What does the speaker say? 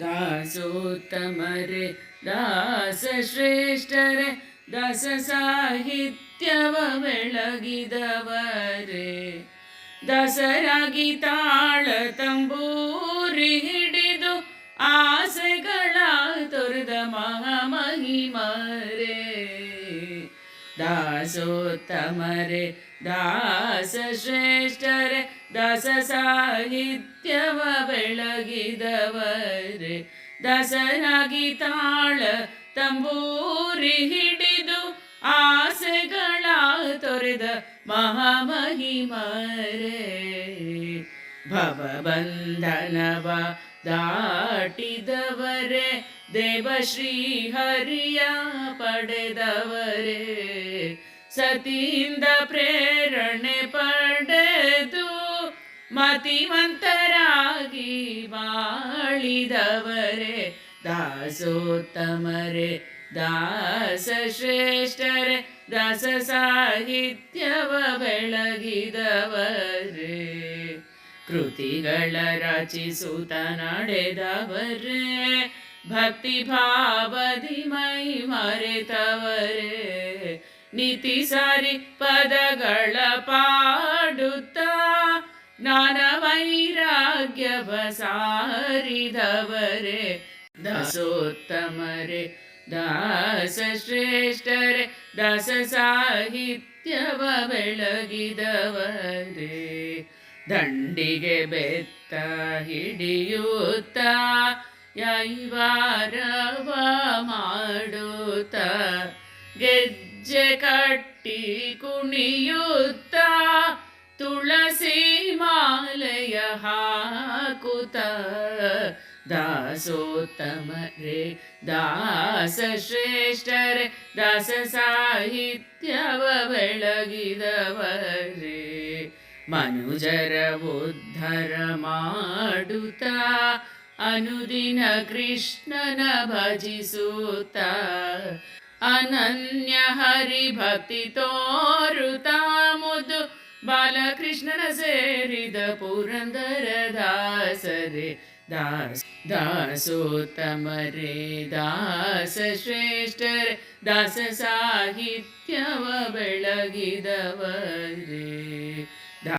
ದಾಸೋತ್ತಮರೆ ದಾಸ ಶ್ರೇಷ್ಠರೆ ದಾಸ ಸಾಹಿತ್ಯವ ಬೆಳಗಿದವರೇ. ದಸರಾಗಿ ತಾಳ ತಂಬೂರಿ ಹಿಡಿದು ಆಸೆಗಳ ತೊರೆದ ಮಹಾಮಹಿಮರೇ. ದಾಸೋತ್ತಮರೆ ದಾಸ ಶ್ರೇಷ್ಠರೆ ದಾಸ ಸಾಹಿತ್ಯವ ಬೆಳಗಿದವರೆ. ದಸರಾಗಿ ತಾಳ ತಂಬೂರಿ ಹಿಡಿದು ಆಸೆಗಳ ತೊರೆದ ಮಹಾಮಹಿಮರೇ. ಭವಬಂಧನವ ದಾಟಿದವರೇ ದೇವಶ್ರೀ ಹರಿಯ ಪಡೆದವರೇ. ಸತಿಯಿಂದ ಪ್ರೇರಣೆ ಪಡೆದು ಮತಿವಂತರಾಗಿ ಬಾಳಿದವರೇ. ದಾಸೋತ್ತಮರೇ ದಾಸ ಶ್ರೇಷ್ಠರೆ ದಾಸ ಸಾಹಿತ್ಯವ ಬೆಳಗಿದವರೇ. ಕೃತಿಗಳ ರಚಿಸುತ್ತ ನಡೆದವರೇ, ಭಕ್ತಿ ಭಾವದಿ ಮೈ ಮರೆತವರೇ. ನೀತಿ ಸಾರಿ ಪದಗಳ ಪಾಡುತ್ತಾ ಜ್ಞಾನ ವೈರಾಗ್ಯವ ಸಾರಿದವರೇ ದಾಸೋತ್ತಮರೇ, ದಾಸ ಶ್ರೇಷ್ಠರೇ, ದಾಸ ಸಾಹಿತ್ಯವ ಬೆಳಗಿದವರೇ. ದಂಡಿಗೆ ಬೆತ್ತ ಹಿಡಿಯುತ್ತ ಯೈವಾರವ ಮಾಡುತ್ತ, ಗೆಜ್ಜೆ ಕಟ್ಟಿ ಕುಣಿಯುತ್ತ, ತುಳಸಿ ಮಾಲೆಯ ಹಾಕುತ ದಾಸೋತ್ತಮರೇ ದಾಸ ಶ್ರೇಷ್ಠರೇ ದಾಸ ಸಾಹಿತ್ಯವ ಬೆಳಗಿದವರೇ. ಮನುಜರ ಉದ್ಧರ ಮಾಡುತ್ತ ಅನುದಿನ ಕೃಷ್ಣನ ಭಜಿಸುತ್ತ. ಅನನ್ಯ ಹರಿ ಭಕ್ತಿ ತೋರುತ ಮುದು ಬಾಲಕೃಷ್ಣನ ಸೇರಿದ ಪುರಂದರ ದಾಸರೇ, ದಾಸ, ದಾಸೋತ್ತಮರೇ, ದಾಸ ಶ್ರೇಷ್ಠರೇ, ದಾಸ ಸಾಹಿತ್ಯವ ಬೆಳಗಿದವರೇ.